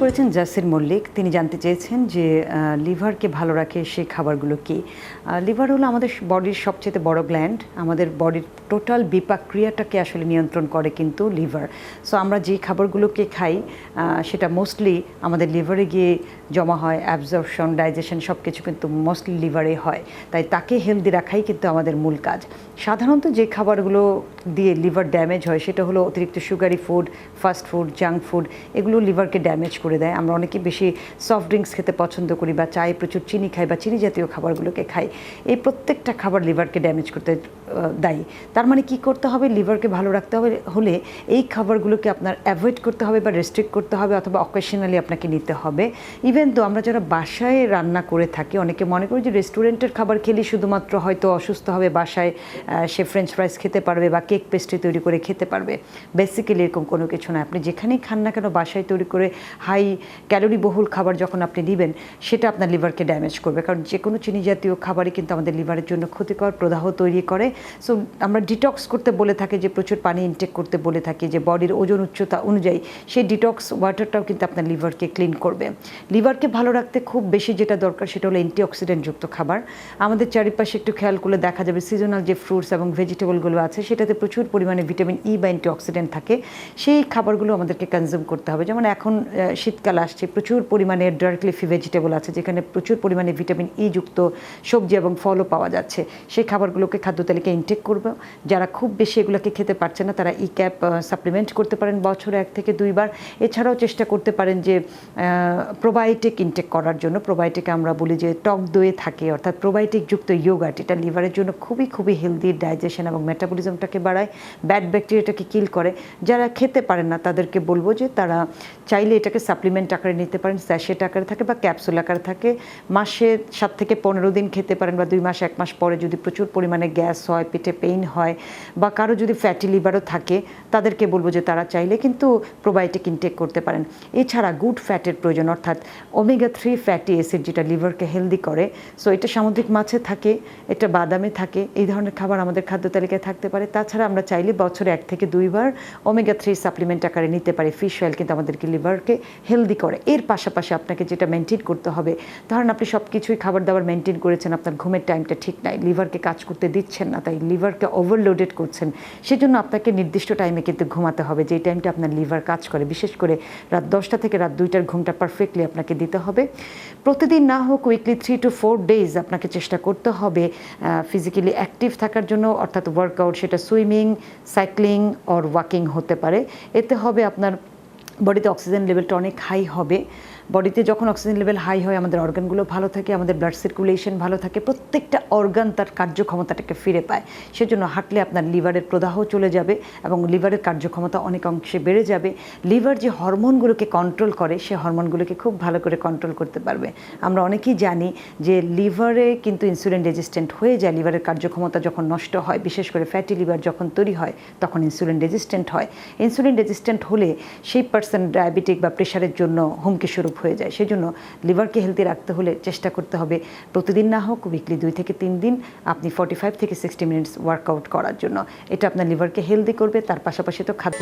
করেছেন জাসির মল্লিক। তিনি জানতে চেয়েছেন যে লিভারকে ভালো রাখে সেই খাবারগুলো কি। লিভার হলো আমাদের বডির সবচেয়ে বড় গ্ল্যান্ড আমাদের বডির টোটাল বিপাক ক্রিয়াটাকে আসলে নিয়ন্ত্রণ করে কিন্তু লিভার। সো আমরা যে খাবারগুলোকে খাই সেটা মোস্টলি আমাদের লিভারে গিয়ে জমা হয় অ্যাবজর্পশন ডাইজেশন সব কিছু কিন্তু মোস্টলি লিভারে হয়। তাই তাকে হেলদি রাখাই কিন্তু আমাদের মূল কাজ। সাধারণত যে খাবারগুলো দিয়ে লিভার ড্যামেজ হয়, সেটা হলো অতিরিক্ত sugary food fast food junk food এগুলো লিভারকে ড্যামেজ করে দেয়। আমরা অনেকে বেশি সফট ড্রিঙ্কস খেতে পছন্দ করি বা চায়ে প্রচুর চিনি খাই বা চিনি জাতীয় খাবারগুলোকে খাই। এই প্রত্যেকটা খাবার লিভারকে ড্যামেজ করতে দায়ী। তার মানে কি করতে হবে? লিভারকে ভালো রাখতে হবে হলে এই খাবারগুলোকে আপনার অ্যাভয়েড করতে হবে বা রেস্ট্রিক্ট করতে হবে অথবা অকেশনালি আপনাকে নিতে হবে। ইভেন তো আমরা যারা বাসায় রান্না করে থাকি, অনেকে মনে করি যে রেস্টুরেন্টের খাবার খেলে শুধুমাত্র হয়তো অসুস্থ হবে, বাসায় সে ফ্রেঞ্চ ফ্রাইস খেতে পারবে বা কেক পেস্ট্রি তৈরি করে খেতে পারবে। বেসিক্যালি এরকম কোনো কিছু না আপনি যেখানেই খান না কেন বাসায় তৈরি করে হাই ক্যালোরি বহুল খাবার যখন আপনি নেবেন সেটা আপনার লিভারকে ড্যামেজ করবে। কারণ যে কোনো চিনি জাতীয় খাবারই কিন্তু আমাদের লিভারের জন্য ক্ষতিকর, প্রদাহ তৈরি করে। সো আমরা ডিটক্স করতে বলে থাকি, যে প্রচুর পানি ইনটেক করতে বলে থাকি, যে বডির ওজন উচ্চতা অনুযায়ী, সেই ডিটক্স ওয়াটারটাও কিন্তু আপনার লিভারকে ক্লিন করবে। লিভারকে ভালো রাখতে খুব বেশি যেটা দরকার, সেটা হলো অ্যান্টিঅক্সিডেন্টযুক্ত খাবার। আমাদের চারিপাশে একটু খেয়াল করলে দেখা যাবে সিজনাল যে ফ্রুটস এবং ভেজিটেবলগুলো আছে, সেটাতে প্রচুর পরিমাণে ভিটামিন ই বা অ্যান্টিঅক্সিডেন্ট থাকে। সেই খাবারগুলো আমাদেরকে কনজিউম করতে হবে। যেমন এখন শীতকাল আসছে, প্রচুর পরিমাণে ডার্ক লিফি ভেজিটেবল আছে, যেখানে প্রচুর পরিমাণে ভিটামিন ই যুক্ত সবজি এবং ফলও পাওয়া যাচ্ছে। সেই খাবারগুলোকে খাদ্য তালিকায় ইনটেক করবে। যারা খুব বেশি এগুলোকে খেতে পারছে না, তারা ই ক্যাপ সাপ্লিমেন্ট করতে পারেন বছরে এক থেকে দুইবার। এছাড়াও চেষ্টা করতে পারেন যে প্রোবায়োটিক ইনটেক করার জন্য। প্রোবায়োটিক আমরা বলি যে, টক দইয়ে থাকে, অর্থাৎ প্রোবায়োটিক যুক্ত ইয়োগাট এটা লিভারের জন্য খুবই খুবই হেলদি ডাইজেশন এবং মেটাবলিজমটাকে বাড়ায় ব্যাড ব্যাকটেরিয়াটাকে কিল করে। যারা খেতে পারেন না, তাদেরকে বলব যে, তারা চাইলে এটাকে সাপ্লিমেন্ট আকারে নিতে পারেন স্যাশেট আকারে থাকে বা ক্যাপসুল আকারে থাকে। মাসে সাত থেকে পনেরো দিন খেতে পারেন বা দুই মাস, এক মাস পরে যদি প্রচুর পরিমাণে গ্যাস হয়, পেটে পেইন হয় বা কারও যদি ফ্যাটি লিভারও থাকে, তাদেরকে বলব যে তারা চাইলে কিন্তু প্রোবায়োটিক ইনটেক করতে পারেন। এছাড়া গুড ফ্যাটের প্রয়োজন, অর্থাৎ ওমেগা থ্রি ফ্যাটি অ্যাসিড যেটা লিভারকে হেলদি করে সো এটা সামুদ্রিক মাছে থাকে, এটা বাদামে থাকে, এই ধরনের খাবার আমাদের খাদ্য তালিকায় থাকতে পারে। তাছাড়া আমরা চাইলে বছরে এক থেকে দুইবার ওমেগা থ্রি সাপ্লিমেন্ট আকারে নিতে পারি। ফিশ অয়েল কিন্তু আমাদেরকে লিভারকে হেলদি করে। এর পাশাপাশি আপনাকে যেটা মেনটেন করতে হবে, ধরেন আপনি সব কিছুই খাবার দাবার মেনটেন করেছেন, আপনার ঘুমের টাইমটা ঠিক নাই লিভারকে কাজ করতে দিচ্ছেন না, তাই লিভারকে ওভারলোডেড করছেন, সেজন্য আপনাকে নির্দিষ্ট টাইমে কিন্তু ঘুমাতে হবে, যেই টাইমটা আপনার লিভার কাজ করে। বিশেষ করে রাত দশটা থেকে রাত দুইটার ঘুমটা পারফেক্টলি আপনাকে দিতে হবে। প্রতিদিন না হোক weekly three two four days আপনাকে চেষ্টা করতে হবে ফিজিক্যালি অ্যাক্টিভ থাকার জন্য, অর্থাৎ ওয়ার্কআউট সেটা সুইমিং সাইক্লিং অর ওয়াকিং হতে পারে। এতে হবে আপনার বডিতে অক্সিজেন লেভেলটা অনেক হাই হবে। বডিতে যখন অক্সিজেন লেভেল হাই হয়, আমাদের অর্গানগুলো ভালো থাকে, আমাদের ব্লাড সার্কুলেশন ভালো থাকে, প্রত্যেকটা অর্গান তার কার্যক্ষমতাটাকে ফিরে পায়। সেজন্য হাঁটলে আপনার লিভারের প্রদাহ চলে যাবে এবং লিভারের কার্যক্ষমতা অনেক অংশে বেড়ে যাবে। লিভার যে হরমোনগুলোকে কন্ট্রোল করে, সে হরমোনগুলোকে খুব ভালো করে কন্ট্রোল করতে পারবে। আমরা অনেকেই জানি যে লিভারে কিন্তু ইনসুলিন রেজিস্ট্যান্ট হয়ে যায়, লিভারের কার্যক্ষমতা যখন নষ্ট হয়, বিশেষ করে ফ্যাটি লিভার যখন তৈরি হয়, তখন ইনসুলিন রেজিস্ট্যান্ট হয়। ইনসুলিন রেজিস্ট্যান্ট হলে সেই পার্সন ডায়াবেটিক বা প্রেশারের জন্য হুমকি স্বরূপ হয়ে যায়। সেজন্য লিভারকে হেলদি রাখতে হলে চেষ্টা করতে হবে। প্রতিদিন না হোক উইকলি দুই থেকে তিন দিন আপনি ফর্টি ফাইভ থেকে সিক্সটি মিনিটস ওয়ার্কআউট করার জন্য। এটা আপনার লিভারকে হেলদি করবে, তার পাশাপাশি তো খাদ্য